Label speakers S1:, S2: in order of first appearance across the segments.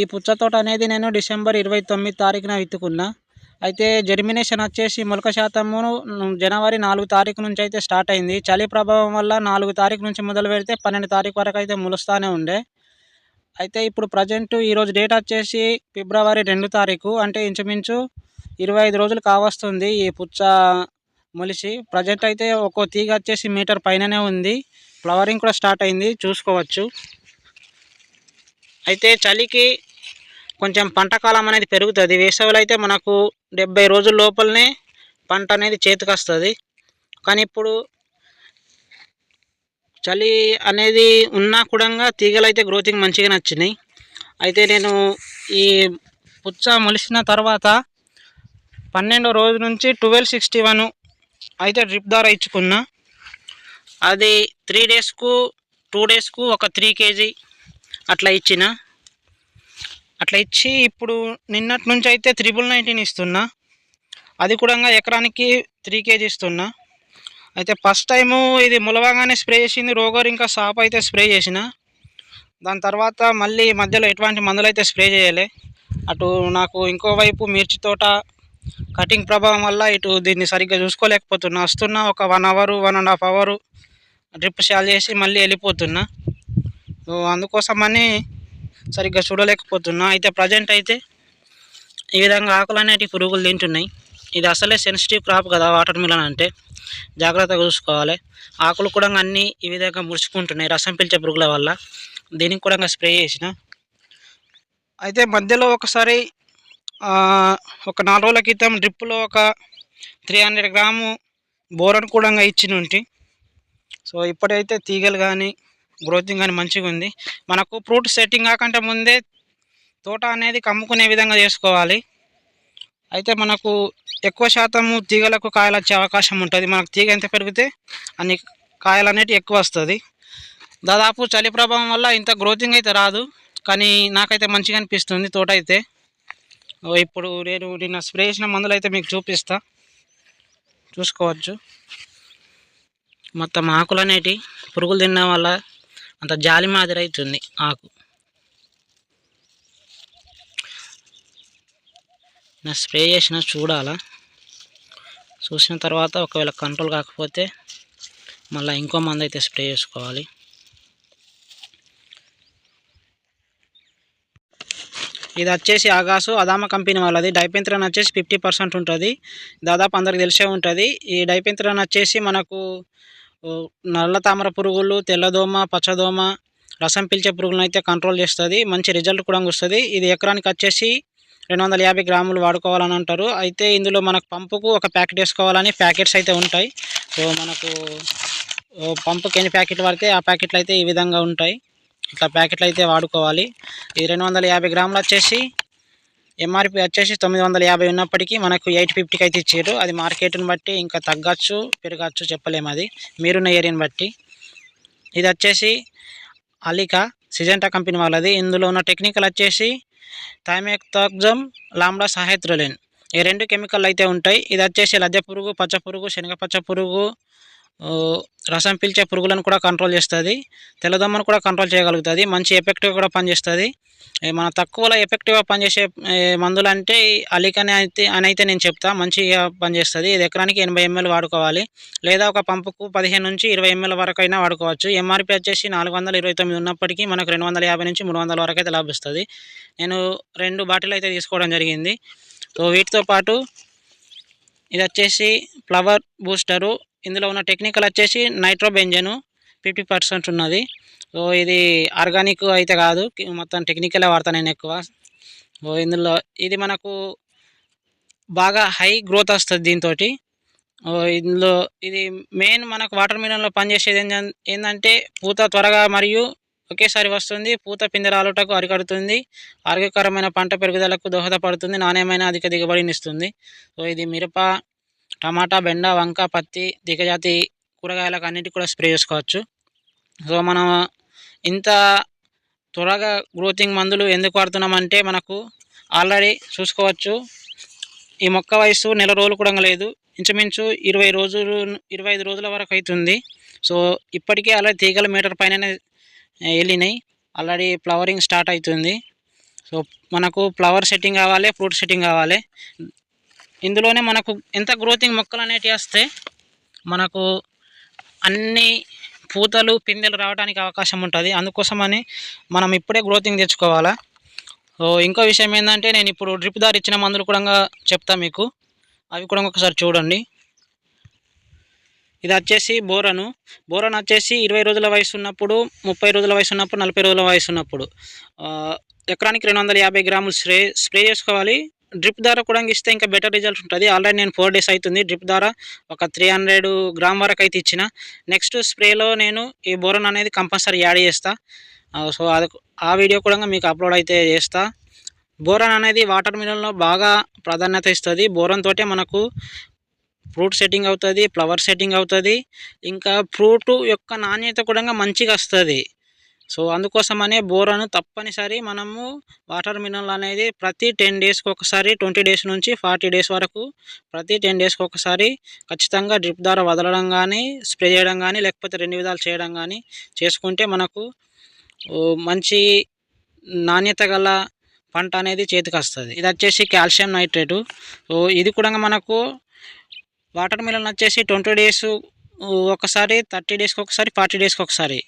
S1: ఈ పుచ్చ తోట అనేది నేను డిసెంబర్ ఇరవై తొమ్మిది తారీఖున విత్తుకున్నా. అయితే జర్మినేషన్ వచ్చేసి మొలక శాతము జనవరి నాలుగు తారీఖు నుంచి అయితే స్టార్ట్ అయింది. చలి ప్రభావం వల్ల నాలుగు తారీఖు నుంచి మొదలు పెడితే పన్నెండు తారీఖు వరకు అయితే ములుస్తూనే ఉండే. అయితే ఇప్పుడు ప్రజెంట్ ఈరోజు డేట్ వచ్చేసి ఫిబ్రవరి రెండు తారీఖు. అంటే ఇంచుమించు ఇరవై ఐదు రోజులు కావస్తుంది ఈ పుచ్చ మొలిచి ప్రజెంట్ అయితే ఒక్కో తీగ వచ్చేసి మీటర్ పైననే ఉంది. ఫ్లవరింగ్ కూడా స్టార్ట్ అయింది. చూసుకోవచ్చు. అయితే చలికి కొంచెం పంట కాలం అనేది పెరుగుతుంది. వేసవిలో అయితే మనకు డెబ్బై రోజుల లోపలనే పంట అనేది చేతికి వస్తుంది. కానీ ఇప్పుడు చలి అనేది ఉన్నా కూడా తీగలు అయితే గ్రోతింగ్ మంచిగా నచ్చినాయి అయితే నేను ఈ పుచ్చ మొలిసిన తర్వాత పన్నెండో రోజు నుంచి ట్వెల్వ్ సిక్స్టీ వన్ అయితే డ్రిప్ ద్వారా ఇచ్చుకున్నా. అది త్రీ డేస్కు టూ డేస్కు ఒక త్రీ కేజీ అట్లా ఇచ్చిన. అట్లా ఇచ్చి ఇప్పుడు నిన్నటి నుంచి అయితే త్రిబుల్ నైన్టీన్ ఇస్తున్నా. అది కూడా ఎకరానికి త్రీ కేజీ ఇస్తున్నా. అయితే ఫస్ట్ టైము ఇది ములవగానే స్ప్రే చేసింది. రోగర్ ఇంకా సాప్ అయితే స్ప్రే చేసిన. దాని తర్వాత మళ్ళీ మధ్యలో ఎటువంటి మందులు అయితే స్ప్రే చేయలే. అటు నాకు ఇంకోవైపు మిర్చి తోట కటింగ్ ప్రభావం వల్ల ఇటు దీన్ని సరిగ్గా చూసుకోలేకపోతున్నా. వస్తున్నా ఒక one hour one and half hour drip shawl చేసి మళ్ళీ వెళ్ళిపోతున్నా. సో అందుకోసమని సరిగ్గా చూడలేకపోతున్నా. అయితే ప్రజెంట్ అయితే ఈ విధంగా ఆకులు అనేటివి పురుగులు తింటున్నాయి. ఇది అసలే సెన్సిటివ్ క్రాప్ కదా వాటర్ మిలన్ అంటే. జాగ్రత్తగా చూసుకోవాలి. ఆకులు కూడా అన్నీ ఈ విధంగా ముడుచుకుంటున్నాయి రసం పీల్చే పురుగుల వల్ల. దీనికి కూడా స్ప్రే చేసిన. అయితే మధ్యలో ఒకసారి ఒక నాలుగు రోజుల క్రితం డ్రిప్పులో ఒక త్రీ హండ్రెడ్ గ్రాము బోరన్ కూడా ఇచ్చిన ఉంటి. సో ఇప్పుడైతే తీగలు కానీ గ్రోతింగ్ కానీ మంచిగా ఉంది. మనకు ఫ్రూట్ సెట్టింగ్ కాకంటే ముందే తోట అనేది కమ్ముకునే విధంగా చేసుకోవాలి. అయితే మనకు ఎక్కువ శాతము తీగలకు కాయలు వచ్చే అవకాశం ఉంటుంది. మనకు తీగ ఎంత పెరిగితే అన్ని కాయలు అనేటివి ఎక్కువ వస్తుంది. దాదాపు చలి ప్రభావం వల్ల ఇంత గ్రోతింగ్ అయితే రాదు. కానీ నాకైతే మంచిగా అనిపిస్తుంది తోట అయితే. ఇప్పుడు నేను నిన్న స్ప్రే చేసిన మందులు అయితే మీకు చూపిస్తా. చూసుకోవచ్చు. మొత్తం ఆకులు అనేటి పురుగులు తినడం వల్ల అంత జాలి మాదిరి అవుతుంది ఆకు. నా స్ప్రే చేసిన చూడాలా? చూసిన తర్వాత ఒకవేళ కంట్రోల్ కాకపోతే మళ్ళీ ఇంకో మంది అయితే స్ప్రే చేసుకోవాలి. ఇది వచ్చేసి ఆగాసు అదామ కంపెనీ వాళ్ళది. డైపెంత్రన్ వచ్చేసి ఫిఫ్టీ పర్సెంట్ ఉంటుంది. దాదాపు అందరికి తెలిసే ఉంటుంది. ఈ డైపెంత్రన్ వచ్చేసి మనకు నల్ల తామర పురుగులు తెల్లదోమ పచ్చదోమ రసం పీల్చే పురుగులను అయితే కంట్రోల్ చేస్తుంది. మంచి రిజల్ట్ కూడా వస్తుంది. ఇది ఎకరానికి వచ్చేసి రెండు వందల యాభై గ్రాములు వాడుకోవాలని అంటారు. అయితే ఇందులో మనకు పంపుకు ఒక ప్యాకెట్ వేసుకోవాలని ప్యాకెట్స్ అయితే ఉంటాయి. సో మనకు పంపుకి ఎన్ని ప్యాకెట్లు పడితే ఆ ప్యాకెట్లు అయితే ఈ విధంగా ఉంటాయి. ఇట్లా ప్యాకెట్లు అయితే వాడుకోవాలి. ఈ రెండు వందల యాభై గ్రాములు వచ్చేసి ఎంఆర్పి వచ్చేసి తొమ్మిది వందల యాభై ఉన్నప్పటికీ మనకు ఎయిట్ ఫిఫ్టీకి అయితే ఇచ్చారు. అది మార్కెట్ని బట్టి ఇంకా తగ్గచ్చు పెరగచ్చు చెప్పలేము అది. మీరున్న ఏరియాని బట్టి. ఇది వచ్చేసి అలికా సిజెంటా కంపెనీ వాళ్ళది. ఇందులో ఉన్న టెక్నికల్ వచ్చేసి థైమెక్తాగ్జమ్ లాంబ్డా సహైత్రోలిన్ ఈ రెండు కెమికల్ అయితే ఉంటాయి. ఇది వచ్చేసి లద్దె పురుగు పచ్చ పురుగు శనగ పచ్చ పురుగు రసం పీల్చే పురుగులను కూడా కంట్రోల్ చేస్తుంది తెల్లదమ్మను కూడా కంట్రోల్ చేయగలుగుతుంది మంచి ఎఫెక్టివ్ కూడా పనిచేస్తుంది. మన తక్కువలో ఎఫెక్టివ్గా పనిచేసే మందులు అంటే అలికని అయితే అని అయితే నేను చెప్తా మంచిగా పనిచేస్తుంది. ఇది ఎకరానికి ఎనభై ఎంఎల్ వాడుకోవాలి. లేదా ఒక పంపుకు పదిహేను నుంచి ఇరవై ఎంఎల్ వరకు అయినా వాడుకోవచ్చు. ఎంఆర్పి వచ్చేసి నాలుగు వందల ఇరవై తొమ్మిది ఉన్నప్పటికీ మనకు రెండు వందల యాభై నుంచి మూడు వందల వరకు అయితే లభిస్తుంది. నేను రెండు బాటిల్ అయితే తీసుకోవడం జరిగింది. సో వీటితో పాటు ఇది వచ్చేసి ఫ్లవర్ బూస్టరు ఇందులో ఉన్న టెక్నికల్ వచ్చేసి నైట్రోబెంజను ఫిఫ్టీ పర్సెంట్ ఉన్నది. సో ఇది ఆర్గానిక్ అయితే కాదు మొత్తం టెక్నికలే వాడతాను నేను ఎక్కువ. సో ఇందులో ఇది మనకు బాగా హై గ్రోత్ వస్తుంది దీంతో ఇందులో ఇది మెయిన్ మనకు వాటర్ మిలన్లో పనిచేసేది ఏంటంటే పూత త్వరగా మరియు ఒకేసారి వస్తుంది పూత పిందరాలుటకు అరికడుతుంది ఆరోగ్యకరమైన పంట పెరుగుదలకు దోహదపడుతుంది నాణ్యమైన అధిక దిగుబడిని ఇస్తుంది. సో ఇది మిరప టమాటా బెండ వంక పత్తి దిగజాతి కూరగాయలకు అన్నిటికి కూడా స్ప్రే చేసుకోవచ్చు. సో మనం ఇంత త్వరగా గ్రోతింగ్ మందులు ఎందుకు వాడుతున్నామంటే మనకు ఆల్రెడీ చూసుకోవచ్చు. ఈ మొక్క వయసు నెల రోజులు కూడా లేదు. ఇంచుమించు ఇరవై రోజులు ఇరవై ఐదు రోజుల వరకు అవుతుంది. సో ఇప్పటికే ఆల్రెడీ తీగల మీటర్ పైన వెళ్ళినాయి. ఆల్రెడీ ఫ్లవరింగ్ స్టార్ట్ అవుతుంది. సో మనకు ఫ్లవర్ సెట్టింగ్ కావాలి ఫ్రూట్ సెట్టింగ్ కావాలి. ఇందులోనే మనకు ఎంత గ్రోతింగ్ మొక్కలు అనేటివి వస్తే మనకు అన్ని పూతలు పిందెలు రావడానికి అవకాశం ఉంటుంది. అందుకోసమని మనం ఇప్పుడే గ్రోతింగ్ తెచ్చుకోవాలా? సో ఇంకో విషయం ఏంటంటే నేను ఇప్పుడు డ్రిప్ దారి ఇచ్చిన మందులు కూడా చెప్తా మీకు. అవి కూడా ఒకసారి చూడండి. ఇది వచ్చేసి బోరను. బోరన్ వచ్చేసి ఇరవై రోజుల వయసు ఉన్నప్పుడు ముప్పై రోజుల వయసు ఉన్నప్పుడు నలభై రోజుల వయసు ఉన్నప్పుడు. ఎకరానికి రెండు వందల యాభై గ్రాములు స్ప్రే స్ప్రే చేసుకోవాలి. డ్రిప్ ద్వారా కూడా ఇస్తే ఇంకా బెటర్ రిజల్ట్ ఉంటుంది. ఆల్రెడీ నేను ఫోర్ డేస్ అవుతుంది డ్రిప్ ద్వారా ఒక త్రీ హండ్రెడ్ గ్రామ్ వరకు అయితే ఇచ్చిన. నెక్స్ట్ స్ప్రేలో నేను ఈ బోరన్ అనేది కంపల్సరీ యాడ్ చేస్తా. సో అది ఆ వీడియో కూడా మీకు అప్లోడ్ అయితే చేస్తా. బోరన్ అనేది వాటర్ మిలన్లో బాగా ప్రాధాన్యత ఇస్తుంది. బోరన్ తోటే మనకు ఫ్రూట్ సెట్టింగ్ అవుతుంది ఫ్లవర్ సెట్టింగ్ అవుతుంది. ఇంకా ఫ్రూట్ యొక్క నాణ్యత కూడా మంచిగా వస్తుంది. సో అందుకోసమనే బోరను తప్పనిసరి మనము వాటర్ మినరల్ అనేది ప్రతి టెన్ డేస్కి ఒకసారి ట్వంటీ డేస్ నుంచి ఫార్టీ డేస్ వరకు ప్రతి టెన్ డేస్కి ఒకసారి ఖచ్చితంగా డ్రిప్ ద్వారా వదలడం కానీ స్ప్రే చేయడం కానీ లేకపోతే రెండు విధాలు చేయడం కానీ చేసుకుంటే మనకు మంచి నాణ్యత గల పంట అనేది చేతికి వస్తుంది. ఇది వచ్చేసి కాల్షియం నైట్రేటు. సో ఇది కూడా మనకు వాటర్ మిలన్ వచ్చేసి ట్వంటీ డేస్ ఒకసారి థర్టీ డేస్కి ఒకసారి ఫార్టీ డేస్కి ఒకసారి.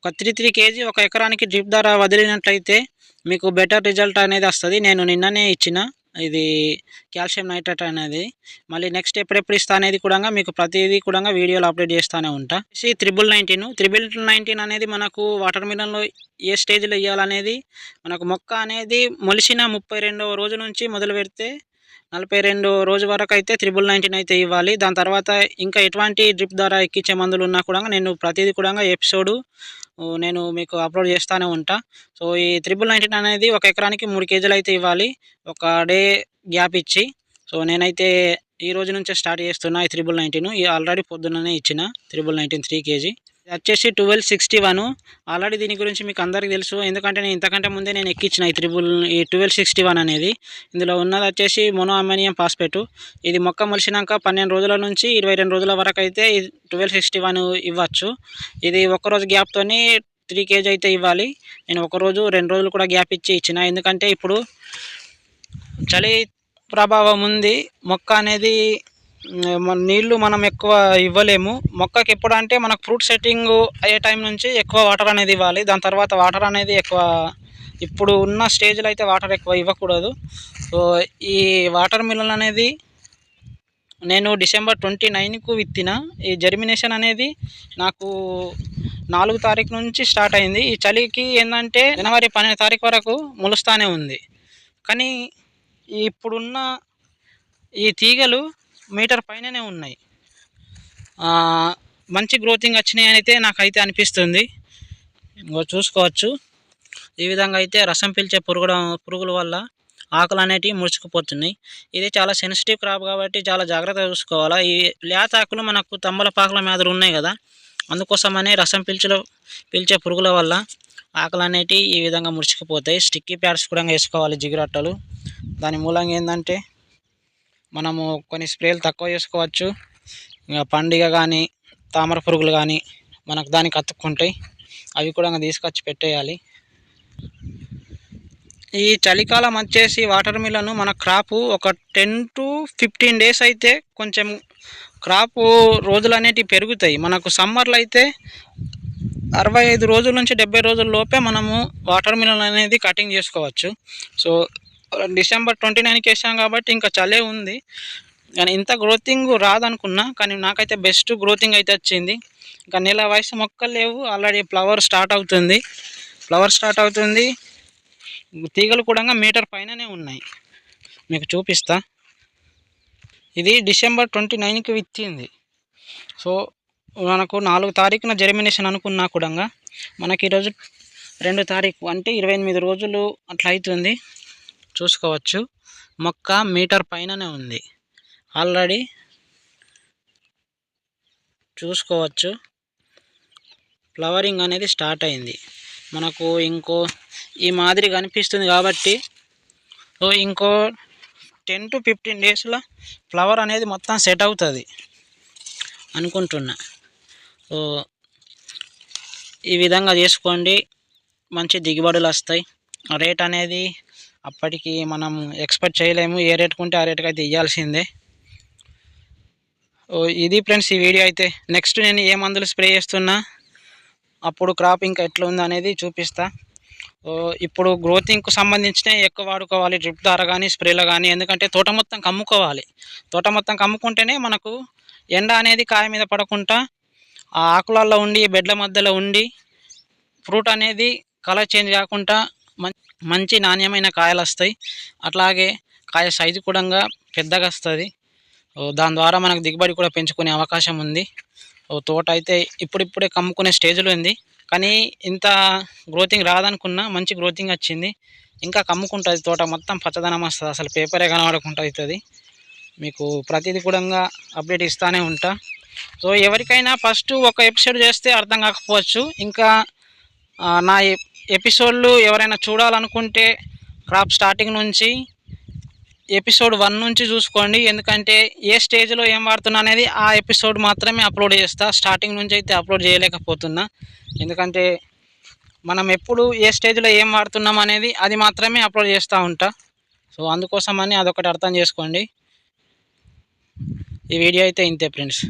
S1: ఒక త్రీ త్రీ కేజీ ఒక ఎకరానికి డ్రిప్ ద్వారా వదిలినట్లయితే మీకు బెటర్ రిజల్ట్ అనేది వస్తుంది. నేను నిన్ననే ఇచ్చిన ఇది కాల్షియం నైట్రేట్ అనేది. మళ్ళీ నెక్స్ట్ ఎప్పుడెప్పుడు ఇస్తా అనేది కూడా మీకు ప్రతిదీ కూడా వీడియోలు అప్డేట్ చేస్తూనే ఉంటా. త్రిబుల్ నైన్టీన్ త్రిబుల్ నైన్టీన్ అనేది మనకు వాటర్ మిలన్లో ఏ స్టేజ్లో ఇవ్వాలనేది మనకు మొక్క అనేది మొలిసిన ముప్పై రెండవ రోజు నుంచి మొదలు పెడితే నలభై రెండు రోజు వరకు అయితే త్రిబుల్ నైన్టీన్ అయితే ఇవ్వాలి. దాని తర్వాత ఇంకా ఎటువంటి డ్రిప్ ద్వారా ఎక్కించే మందులు ఉన్నా కూడా నేను ప్రతిదీ కూడా ఎపిసోడు నేను మీకు అప్లోడ్ చేస్తూనే ఉంటా. సో ఈ త్రిబుల్ నైన్టీన్ అనేది ఒక ఎకరానికి మూడు కేజీలు అయితే ఇవ్వాలి. ఒక డే గ్యాప్ ఇచ్చి. సో నేనైతే ఈ రోజు నుంచే స్టార్ట్ చేస్తున్నా ఈ త్రిబుల్ నైన్టీన్ ఈ ఆల్రెడీ పొద్దున్ననే ఇచ్చిన త్రిబుల్ నైన్టీన్ త్రీ కేజీ. వచ్చేసి ట్వెల్వ్ సిక్స్టీ వన్. ఆల్రెడీ దీని గురించి మీకు అందరికీ తెలుసు. ఎందుకంటే నేను ఇంతకంటే ముందే నేను ఎక్కించిన ఈ triple E twelve sixty one అనేది. ఇందులో ఉన్నది వచ్చేసి మోనో అమ్మోనియం ఫాస్ఫేట్ ఇది మొక్క మొలిచినాక పన్నెండు రోజుల నుంచి ఇరవై రెండు రోజుల వరకు అయితే ట్వెల్వ్ సిక్స్టీ వన్ ఇవ్వచ్చు. ఇది ఒక్కరోజు గ్యాప్తోని త్రీ కేజీ అయితే ఇవ్వాలి. నేను ఒకరోజు రెండు రోజులు కూడా గ్యాప్ ఇచ్చి ఇచ్చిన. ఎందుకంటే ఇప్పుడు చలి ప్రభావం ఉంది. మొక్క అనేది మన నీళ్ళు మనం ఎక్కువ ఇవ్వలేము. మొక్కకి ఎప్పుడు అంటే మనకు ఫ్రూట్ సెట్టింగ్ అయ్యే టైం నుంచి ఎక్కువ వాటర్ అనేది ఇవ్వాలి. దాని తర్వాత వాటర్ అనేది ఎక్కువ ఇప్పుడు ఉన్న స్టేజ్లో అయితే వాటర్ ఎక్కువ ఇవ్వకూడదు. సో ఈ వాటర్ మిలన్ అనేది నేను డిసెంబర్ ట్వంటీ నైన్కు విత్తిన. ఈ జర్మినేషన్ అనేది నాకు నాలుగు తారీఖు నుంచి స్టార్ట్ అయింది. ఈ చలికి ఏంటంటే జనవరి పన్నెండు తారీఖు వరకు మొలుస్తానే ఉంది. కానీ ఇప్పుడున్న ఈ తీగలు మీటర్ పైననే ఉన్నాయి. మంచి గ్రోతింగ్ వచ్చినాయి అయితే నాకైతే అనిపిస్తుంది. ఇంకో చూసుకోవచ్చు. ఈ విధంగా అయితే రసం పీల్చే పురుగుల పురుగుల వల్ల ఆకులు అనేటివి ముడుచుకుపోతున్నాయి. ఇది చాలా సెన్సిటివ్ క్రాప్ కాబట్టి చాలా జాగ్రత్తగా చూసుకోవాలా. ఈ లేత ఆకులు మనకు తమ్మలపాకుల మీద ఉన్నాయి కదా. అందుకోసమనే రసం పీల్చులో పీల్చే పురుగుల వల్ల ఆకులు అనేటివి ఈ విధంగా ముడుచుకుపోతాయి. స్టిక్కీ ప్యాడ్స్ కూడా వేసుకోవాలి జిగురట్టలు దాని మూలంగా ఏంటంటే మనము కొన్ని స్ప్రేలు తక్కువ చేసుకోవచ్చు. ఇంకా పండుగ కానీ తామర పురుగులు కానీ మనకు దానికి అతుక్కుంటాయి అవి కూడా తీసుకొచ్చి పెట్టేయాలి. ఈ చలికాలం వచ్చేసి వాటర్ మిలను మన క్రాపు ఒక టెన్ టు ఫిఫ్టీన్ డేస్ అయితే కొంచెం క్రాపు రోజులు అనేటివి పెరుగుతాయి. మనకు సమ్మర్లో అయితే అరవై ఐదు రోజుల నుంచి డెబ్బై రోజుల లోపే మనము వాటర్ మిలన్ అనేది కటింగ్ చేసుకోవచ్చు. సో డిసెంబర్ ట్వంటీ నైన్కి వేసాం కాబట్టి ఇంకా చలే ఉంది. కానీ ఇంత గ్రోతింగ్ రాదనుకున్నా కానీ నాకైతే బెస్ట్ గ్రోతింగ్ అయితే వచ్చింది. ఇంకా నెల వయసు మొక్కలు లేవు ఆల్రెడీ ఫ్లవర్ స్టార్ట్ అవుతుంది. ఫ్లవర్ స్టార్ట్ అవుతుంది. తీగలు కూడా మీటర్ పైననే ఉన్నాయి. మీకు చూపిస్తా. ఇది డిసెంబర్ ట్వంటీ నైన్కి విత్తింది. సో మనకు నాలుగు తారీఖున జర్మినేషన్ అనుకున్నా కూడా మనకి ఈరోజు రెండు తారీఖు అంటే ఇరవై ఎనిమిది రోజులు అట్లా అవుతుంది. చూసుకోవచ్చు. మొక్క మీటర్ పైననే ఉంది. ఆల్రెడీ చూసుకోవచ్చు. ఫ్లవరింగ్ అనేది స్టార్ట్ అయింది. మనకు ఇంకో ఈ మాదిరి కనిపిస్తుంది కాబట్టి ఇంకో టెన్ టు ఫిఫ్టీన్ డేస్లో ఫ్లవర్ అనేది మొత్తం సెట్ అవుతుంది అనుకుంటున్నా. ఈ విధంగా చేసుకోండి. మంచి దిగుబడులు వస్తాయి. రేట్ అనేది అప్పటికి మనం ఎక్స్పెక్ట్ చేయలేము. ఏ రేటుకు ఉంటే ఆ రేటుకి అయితే ఇవ్వాల్సిందే ఓ ఇది ఫ్రెండ్స్ ఈ వీడియో అయితే. నెక్స్ట్ నేను ఏ మందులు స్ప్రే చేస్తున్నా అప్పుడు క్రాప్ ఇంకా ఎట్లా ఉంది అనేది చూపిస్తా. ఇప్పుడు గ్రోతింగ్కు సంబంధించిన ఎక్కువ వాడుకోవాలి. డ్రిప్ ద్వారా కానీ స్ప్రేలో కానీ ఎందుకంటే తోట మొత్తం కమ్ముకోవాలి. తోట మొత్తం కమ్ముకుంటేనే మనకు ఎండ అనేది కాయ మీద పడకుండా ఆ ఆకులలో ఉండి బెడ్ల మధ్యలో ఉండి ఫ్రూట్ అనేది కలర్ చేంజ్ కాకుండా మంచి నాణ్యమైన కాయలు వస్తాయి అట్లాగే కాయ సైజు కూడా పెద్దగా వస్తుంది. దాని ద్వారా మనకు దిగుబడి కూడా పెంచుకునే అవకాశం ఉంది. తోట అయితే ఇప్పుడిప్పుడే కమ్ముకునే స్టేజ్లో ఉంది. కానీ ఇంత గ్రోతింగ్ రాదనుకున్నా మంచి గ్రోతింగ్ వచ్చింది. ఇంకా కమ్ముకుంటుంది తోట మొత్తం పచ్చదనం వస్తుంది. అసలు పేపరే కనబడకుండా అవుతుంది మీకు ప్రతిదీ కూడా అప్డేట్ ఇస్తానే ఉంటా. సో ఎవరికైనా ఫస్ట్ ఒక ఎపిసోడ్ చేస్తే అర్థం కాకపోవచ్చు. ఇంకా నా ఎపిసోడ్లు ఎవరైనా చూడాలనుకుంటే క్రాప్ స్టార్టింగ్ నుంచి ఎపిసోడ్ వన్ నుంచి చూసుకోండి. ఎందుకంటే ఏ స్టేజ్లో ఏం వాడుతున్నా అనేది ఆ ఎపిసోడ్ మాత్రమే అప్లోడ్ చేస్తా. స్టార్టింగ్ నుంచి అయితే అప్లోడ్ చేయలేకపోతున్నా. ఎందుకంటే మనం ఎప్పుడు ఏ స్టేజ్లో ఏం వాడుతున్నాం అనేది అది మాత్రమే అప్లోడ్ చేస్తూ ఉంటా. సో అందుకోసమని అదొకటి అర్థం చేసుకోండి. ఈ వీడియో అయితే ఇంతే ఫ్రెండ్స్.